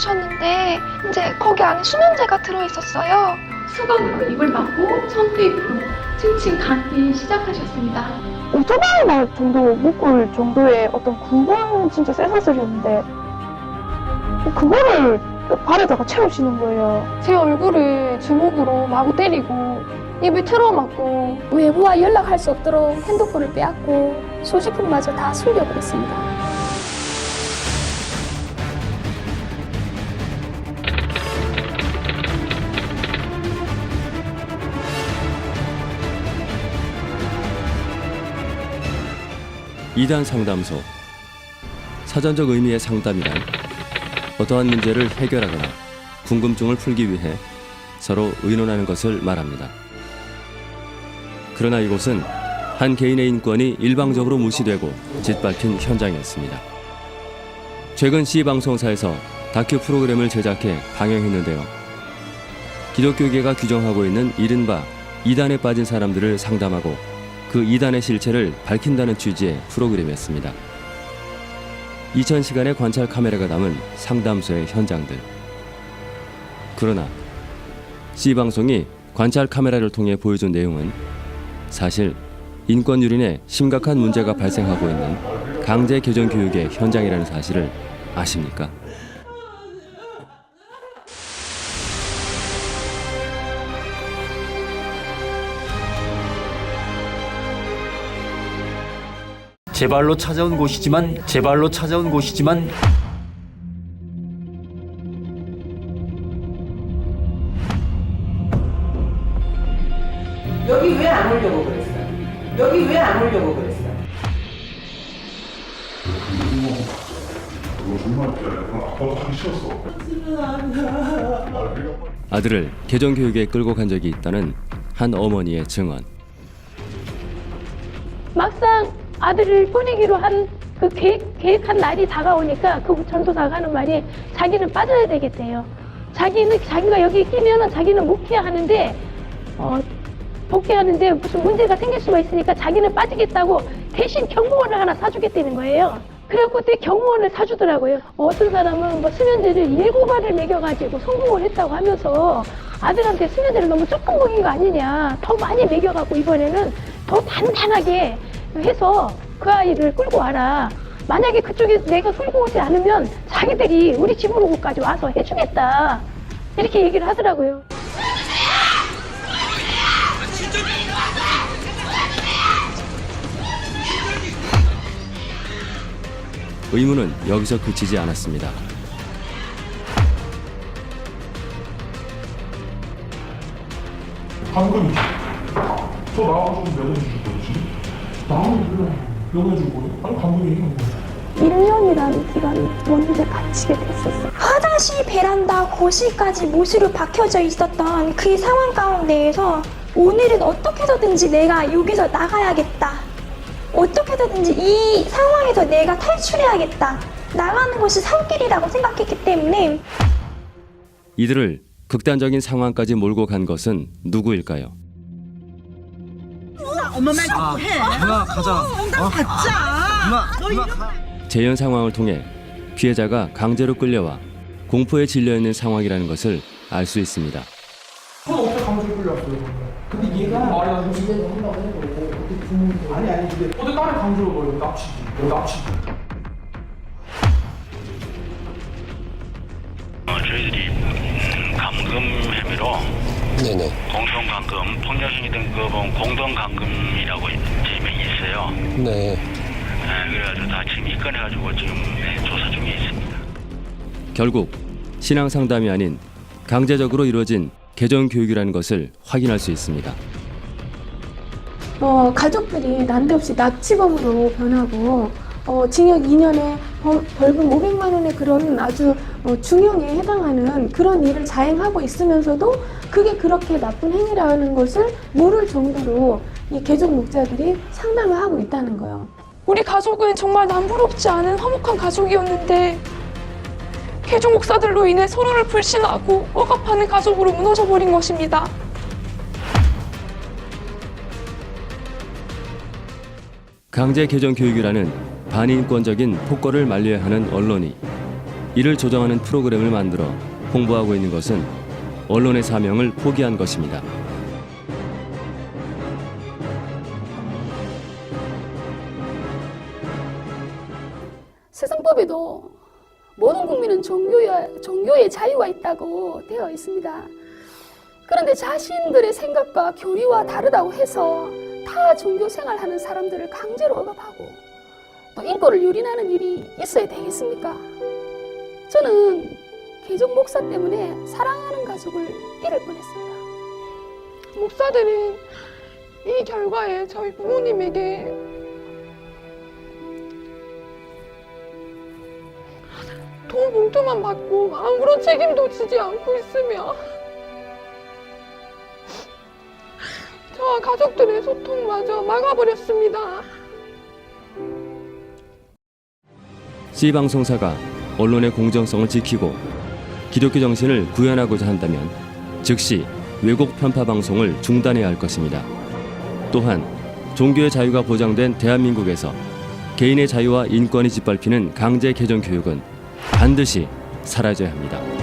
주셨는데 이제 거기 안에 수면제가 들어있었어요. 수건으로 입을 막고 청테이프로 층층 감기 시작하셨습니다. 오토바이 날 정도 묶을 정도의 어떤 굵은 진짜 쇠사슬이었는데 그거를 발에다가 채우시는 거예요. 제 얼굴을 주먹으로 마구 때리고 입을 틀어막고 외부와 연락할 수 없도록 핸드폰을 빼앗고 소지품마저 다 숨겨버렸습니다. 이단 상담소 사전적 의미의 상담이란 어떠한 문제를 해결하거나 궁금증을 풀기 위해 서로 의논하는 것을 말합니다. 그러나 이곳은 한 개인의 인권이 일방적으로 무시되고 짓밟힌 현장이었습니다. 최근 C방송사에서 다큐 프로그램을 제작해 방영했는데요. 기독교계가 규정하고 있는 이른바 이단에 빠진 사람들을 상담하고 그 이단의 실체를 밝힌다는 취지의 프로그램이었습니다. 2000시간의 관찰 카메라가 담은 상담소의 현장들. 그러나 C방송이 관찰 카메라를 통해 보여준 내용은 사실 인권 유린에 심각한 문제가 발생하고 있는 강제 개정 교육의 현장이라는 사실을 아십니까? 제 발로 찾아온 곳이지만 제 발로 찾아온 곳이지만 여기 왜 안 오려고 그랬어? 여기 왜 안 오려고 그랬어? 아들을 개정 교육에 끌고 간 적이 있다는 한 어머니의 증언. 막상 아들을 보내기로 한 그 계획, 계획한 날이 다가오니까 그 전도사가 하는 말이 자기는 빠져야 되겠대요. 자기는 자기가 여기 끼면은 자기는 목회야 하는데 어, 복귀하는데 무슨 문제가 생길 수가 있으니까 자기는 빠지겠다고 대신 경무원을 하나 사주겠다는 거예요. 그래갖고 그때 경무원을 사주더라고요. 어떤 사람은 뭐 수면제를 일곱 알을 먹여가지고 성공을 했다고 하면서 아들한테 수면제를 너무 조금 먹인 거 아니냐. 더 많이 먹여갖고 이번에는 더 단단하게 해서 그 아이를 끌고 와라. 만약에 그쪽에 내가 끌고 오지 않으면 자기들이 우리 집으로까지 와서 해주겠다. 이렇게 얘기를 하더라고요. 의문은 여기서 그치지 않았습니다. 방금 저 나와서 좀 내보내주실 거예요 지금? 나오면 내보내줄 거예요? 아니 감독이 얘기한 거예요 1년이라는 기간이 먼저 갇히게 됐었어. 화장실 베란다 거실까지 못으로 박혀져 있었던 그 상황 가운데에서 오늘은 어떻게 해서든지 내가 여기서 나가야겠다. 어떻게 해서든지 이 상황에서 내가 탈출해야겠다. 나가는 것이 산길이라고 생각했기 때문에 이들을 극단적인 상황까지 몰고 간 것은 누구일까요? 누나 가자. 재현 상황을 통해 피해자가 강제로 끌려와 공포에 질려 있는 상황이라는 것을 알 수 있습니다. 그건 어떻게 강제로 끌려왔어요? 근데 얘가 말이 안 되지 아니 아니 근데 어떻게 딸을 강제로 넣어요? 납치지. 너 납치지. 어, 저희들이 음, 감금 혐의로 네네. 공동 감금, 통장신기 등급은 공동 감금이라고 제명이 있어요. 네. 네, 그래가지고 다 지금 입건해가지고 지금 네, 조사 중에 있습니다. 결국 신앙 상담이 아닌 강제적으로 이루어진 개정 교육이라는 것을 확인할 수 있습니다. 어, 가족들이 난데없이 납치범으로 변하고 어, 징역 2년에 벌, 벌금 500만 원의 그런 아주 어, 중형에 해당하는 그런 일을 자행하고 있으면서도 그게 그렇게 나쁜 행위라는 것을 모를 정도로 이 개족 목자들이 상담을 하고 있다는 거예요. 우리 가족은 정말 남부럽지 않은 화목한 가족이었는데 개종 목사들로 인해 서로를 불신하고 억압하는 가족으로 무너져 버린 것입니다. 강제 개정 교육이라는 반인권적인 폭거를 말려야 하는 언론이 이를 조정하는 프로그램을 만들어 홍보하고 있는 것은 언론의 사명을 포기한 것입니다. 세상법에도 모든 국민은 종교의, 종교의 자유가 있다고 되어 있습니다. 그런데 자신들의 생각과 교리와 다르다고 해서 타 종교 생활하는 사람들을 강제로 억압하고 또 인권을 유린하는 일이 있어야 되겠습니까? 저는 개종 목사 때문에 사랑하는 가족을 잃을 뻔했습니다. 목사들은 이 결과에 저희 부모님에게 돈 봉투만 받고 아무런 책임도 지지 않고 있으며 저와 가족들의 소통마저 막아버렸습니다. C 방송사가 언론의 공정성을 지키고 기독교 정신을 구현하고자 한다면 즉시 왜곡 편파 방송을 중단해야 할 것입니다. 또한 종교의 자유가 보장된 대한민국에서 개인의 자유와 인권이 짓밟히는 강제 개정 교육은 반드시 사라져야 합니다.